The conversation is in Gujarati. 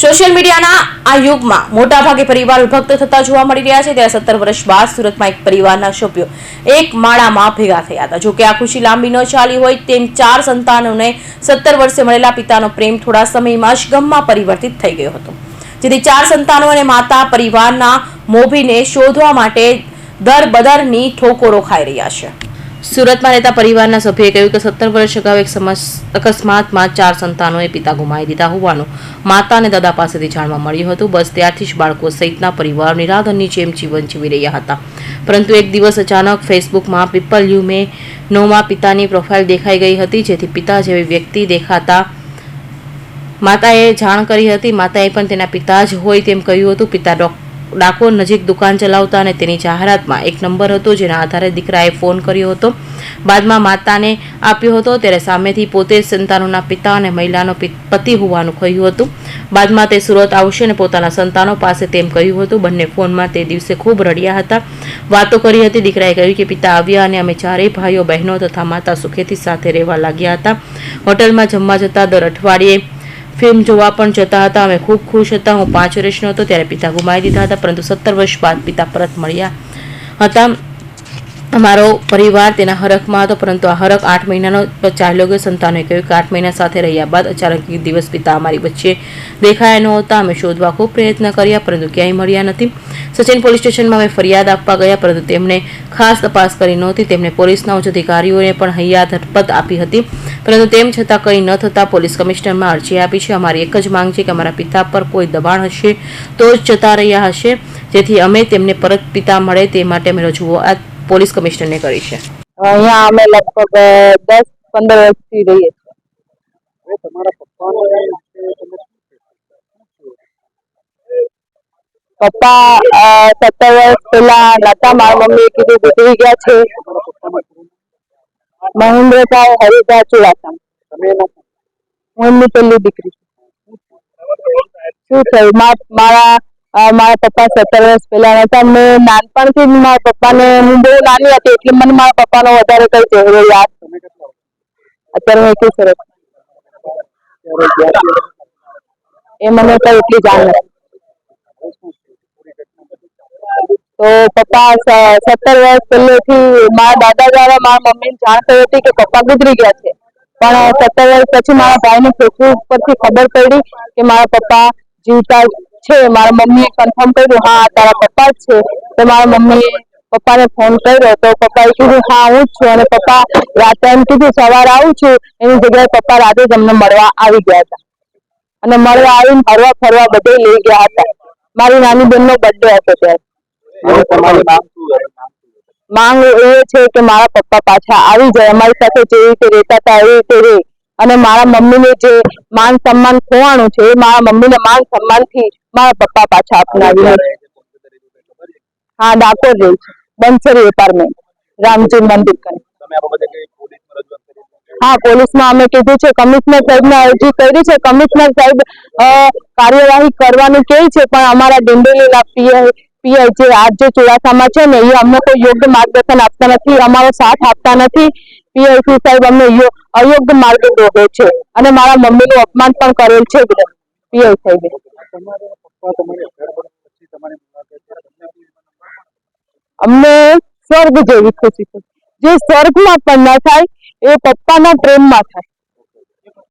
સોશિયલ મીડિયાના આ યુગમાં મોટાભાગે પરિવાર વિભક્ત થતા જોવા મળી રહ્યા છે. ત્યારે સત્તર વર્ષ બાદ સુરતમાં એક પરિવારના સભ્યો એક માળામાં ભેગા થયા હતા. જોકે આ ખુશી લાંબી ન ચાલી હોય તેમ ચાર સંતાનોને સત્તર વર્ષે મળેલા પિતાનો પ્રેમ થોડા સમયમાં જ ગમમાં પરિવર્તિત થઈ ગયો હતો. જેથી ચાર સંતાનો અને માતા પરિવારના મોભીને શોધવા માટે દર બદરની ઠોકોરો ખાઈ રહ્યા છે. સુરતમાં રહેતા પરિવારના સભ્યએ કહ્યું કે સત્તર વર્ષ અગાઉ એક અકસ્માતમાં ચાર સંતાનોએ પિતા ગુમાવી દીધા હોવાનું માતા અને દાદા પાસેથી જાણવા મળ્યું હતું. બસ ત્યારથી જ બાળકો સહિતના પરિવાર નિરાધનની જેમ જીવન જીવી રહ્યા હતા. પરંતુ એક દિવસ અચાનક ફેસબુકમાં પીપલ યુ મે નોમાં પિતાની પ્રોફાઇલ દેખાઈ ગઈ હતી, જેથી પિતા જેવી વ્યક્તિ દેખાતા માતાએ જાણ કરી હતી. માતાએ પણ તેના પિતા જ હોય તેમ કહ્યું હતું. પિતા ડોક ડાકોર નજીક દુકાન ચલાવતા અને તેની જાહેરાતમાં એક નંબર હતો, જેના આધારે દીકરાએ ફોન કર્યો હતો. બાદમાં માતાને આપ્યો હતો, ત્યારે સામેથી પોતે સંતાનોના પિતા અને મહિલાનો પતિ હોવાનું કહ્યું હતું. બાદમાં તે સુરત આવશે અને પોતાના સંતાનો પાસે તેમ કહ્યું હતું. બંને ફોનમાં તે દિવસે ખૂબ રડ્યા હતા. વાતો કરી હતી, દીકરાએ કહ્યું કે પિતા આવ્યા અને અમે ચારેય ભાઈઓ બહેનો તથા માતા સુખેથી સાથે રહેવા લાગ્યા હતા. હોટલમાં જમવા જતા દર અઠવાડિયે ફિલ્મ જોવા પણ જતા હતા. અમે ખૂબ ખુશ હતા. હું પાંચ વર્ષનો હતો ત્યારે પિતા ગુમાવી દીધા હતા, પરંતુ સત્તર વર્ષ બાદ પિતા પરત મળ્યા હતા. અમારો પરિવાર તેના હરખમાં હતો, પરંતુ આ હરખ આઠ મહિનાનો ચાલ્યો ગયો સંતાનોએ કહ્યું કે આઠ મહિના સાથે રહ્યા બાદ અચાનક એક દિવસ પિતા અમારી વચ્ચે દેખાયા નહોતા. અમે શોધવા ખૂબ પ્રયત્ન કર્યા, પરંતુ ક્યાંય મળ્યા નથી. સચિન પોલીસ સ્ટેશનમાં અમે ફરિયાદ આપવા ગયા, પરંતુ તેમણે ખાસ તપાસ કરી નહોતી. તેમણે પોલીસના ઉચ્ચ અધિકારીઓને પણ હૈયા ધરપત આપી હતી. પરંતુ તેમ છતાં કંઈ ન થતાં પોલીસ કમિશનરમાં અરજી આપી છે. અમારી એક જ માંગ છે કે અમારા પિતા પર કોઈ દબાણ હશે તો જ જતા રહ્યા હશે. જેથી અમે તેમને પરત પિતા મળે તે માટે અમે રજૂઆત પોલીસ કમિશનરને કરી છે. અહીંયા અમે લગભગ દસ પંદર વર્ષથી રહીએ છીએ. હવે તમારા પપ્પાને વિશે તમે શું કહેશો? પપ્પા સત્તર વર્ષ પેલા નતા મારા મમ્મીએ કીધું ગુજરી ગયા છે મહેન્દ્રભાઈ હરિભા ચુડાસમ હું એમની પહેલી દીકરી છું. શું થયું? મારા મારા પપ્પા સત્તર વર્ષ પહેલા હતા. મેં નાનપણથી જ મારા પપ્પાને હું બહુ નાની હતી એટલે મને મારા પપ્પાનો વધારે કઈ ચહેરો યાદ? અત્યારે હું એકવીસ વર્ષ. એ મને કઈ એટલી જાણ નથી હવે શું છે? પૂરી ઘટના બધી તો પપ્પા સત્તર વર્ષ પહેલેથી મારા દાદા દ્વારા મારા મમ્મીને જાણ થઈ હતી કે પપ્પા ગુજરી ગયા છે. પણ સત્તર વર્ષ પછી મારા ભાઈને ફેસબુક પરથી ખબર પડી કે મારા પપ્પા જીવતા છે. મારા મમ્મીએ કન્ફર્મ કર્યું, હા, તારા પપ્પા જ છે. તો મારા મમ્મીએ પપ્પાને ફોન કર્યો. તો પપ્પાએ કીધું, હા, હું જ છું. અને પપ્પા રાતે એમ કીધું, સવારે આવું છું. એની જગ્યાએ પપ્પા રાતે જ અમને મળવા આવી ગયા હતા. અને મળવા આવીને ફરવા ફરવા બધે લઈ ગયા હતા. મારી નાની બેનનો બર્થડે હતો ત્યારે. માંગ એ છે કે મારા પપ્પા પાછા આવી જાય અમારી સાથે જે રીતે રહેતા હતા એવી રીતે રહે અને મારા મમ્મીને જે માન સન્માન ખોવાનું છે એ મારા મમ્મીને માન સન્માનથી મારા પપ્પા પાછા અપનાવી? હા ડાકોર રહે છે. બંસરી એપાર્ટમેન્ટ રામજી મંદિર? હા પોલીસમાં અમે કીધું છે કમિશનર સાહેબને અરજી કરી છે. કમિશનર સાહેબ કાર્યવાહી કરવાનું કે છે પણ અમારા ડિંડોલીના પીઆઈ પીઆઈ જે આજ જે ચોરાસામાં છે ને એ અમને કોઈ યોગ્ય માર્ગદર્શન આપતા નથી, અમારો સાથ આપતા નથી. પીઆઈસી સાહેબ અમને અયોગ્ય માર્ગે દોરે છે અને મારા મમ્મીનું અપમાન પણ કરેલ છે પીઆઈ સાહેબે. અમને સ્વર્ગ જેવી ખુશી છે. જે સ્વર્ગમાં પણ ન થાય, એ પપ્પાના પ્રેમમાં થાય.